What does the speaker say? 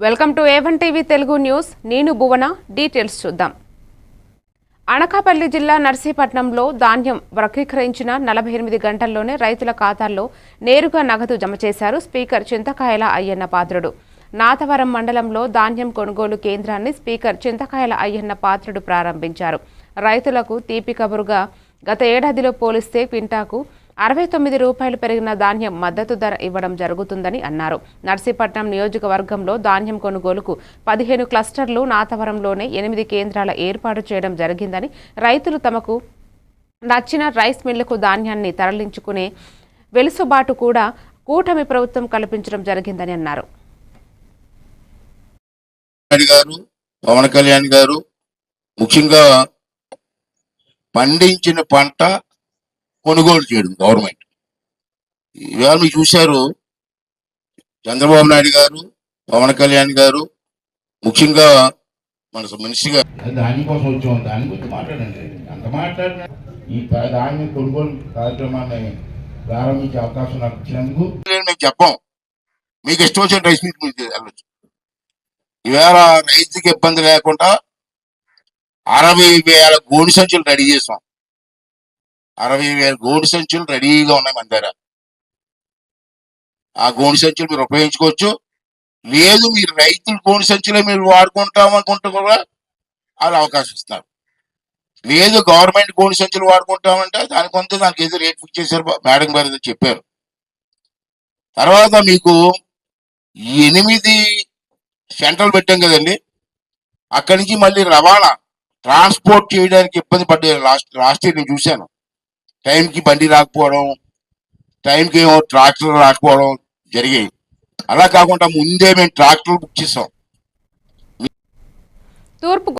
Welcome to A one TV Telugu news. నేను Bhuvana. Details చూద్దాం. అనకాపల్లి జిల్లా నర్సీపట్నంలో ధాన్యం వర్గీకరించిన నలభై ఎనిమిది గంటల్లోనే రైతుల ఖాతాల్లో నేరుగా నగదు జమ చేశారు స్పీకర్ చింతకాయల అయ్యన్న పాత్రుడు. నాతవరం మండలంలో ధాన్యం కొనుగోలు కేంద్రాన్ని స్పీకర్ చింతకాయల అయ్యన్న పాత్రుడు ప్రారంభించారు. రైతులకు తీపి కబురుగా గత ఏడాదిలో పోలిస్తే క్వింటాకు అరవై తొమ్మిది రూపాయలు పెరిగిన ధాన్యం మద్దతు ధర ఇవ్వడం జరుగుతుందని అన్నారు. నర్సీపట్నం నియోజకవర్గంలో ధాన్యం కొనుగోలుకు పదిహేను క్లస్టర్లు నాతవరంలోనే ఎనిమిది కేంద్రాల ఏర్పాటు చేయడం జరిగిందని రైతులు తమకు నచ్చిన రైస్ మిల్లుకు ధాన్యాన్ని తరలించుకునే వెలుసుబాటు కూడా కూటమి ప్రభుత్వం కల్పించడం జరిగిందని అన్నారు. గారు పవన్ కళ్యాణ్ గారు ముఖ్యంగా పండించిన పంట కొనుగోలు చేయడం గవర్నమెంట్. ఇవాళ మీరు చూశారు చంద్రబాబు నాయుడు గారు పవన్ కళ్యాణ్ గారు ముఖ్యంగా మన మినిస్టర్ గారు. దానికోసం వచ్చాం దాని గురించి మాట్లాడండి. అంత మాట్లాడిన ఈ ధాన్యం కొనుగోలు కార్యక్రమాన్ని ప్రారంభించే అవకాశం నాకు ఇచ్చినందుకు మేము చెప్పాం. మీకు ఇష్టం వచ్చిన రైస్ మిల్ మీకు వెళ్ళొచ్చు. ఈవేళ రైతుకి ఇబ్బంది లేకుండా అరవై వేల గోడు సంచులు రెడీ చేసాం. అరవై వేల గోడు సంచులు రెడీగా ఉన్నాయి మన దగ్గర. ఆ గోడు సంచులు మీరు ఉపయోగించుకోవచ్చు. లేదు మీరు రైతులు గోడు సంచులే మీరు వాడుకుంటాం అనుకుంటే కూడా అది అవకాశం ఇస్తున్నారు లేదు గవర్నమెంట్ గోడు సంచులు వాడుకుంటామంటే దాని కొంత దానికి ఏదో రేట్ ఫిక్స్ చేశారు మేడం గారు ఏదో చెప్పారు. తర్వాత మీకు ఎనిమిది సెంటర్లు పెట్టాం కదండి. అక్కడి నుంచి మళ్ళీ రవాణా ట్రాన్స్పోర్ట్ చేయడానికి ఇబ్బంది పడ్డారు లాస్ట్ లాస్ట్ ఇయర్ నేను చూశాను. టైంకి బండి రాకపోవడం టైంకి ఏమో ట్రాక్టర్ రాకపోవడం జరిగాయి అలా కాకుండా ముందే మేము ట్రాక్టర్ బుక్ చేసాం. తూర్పు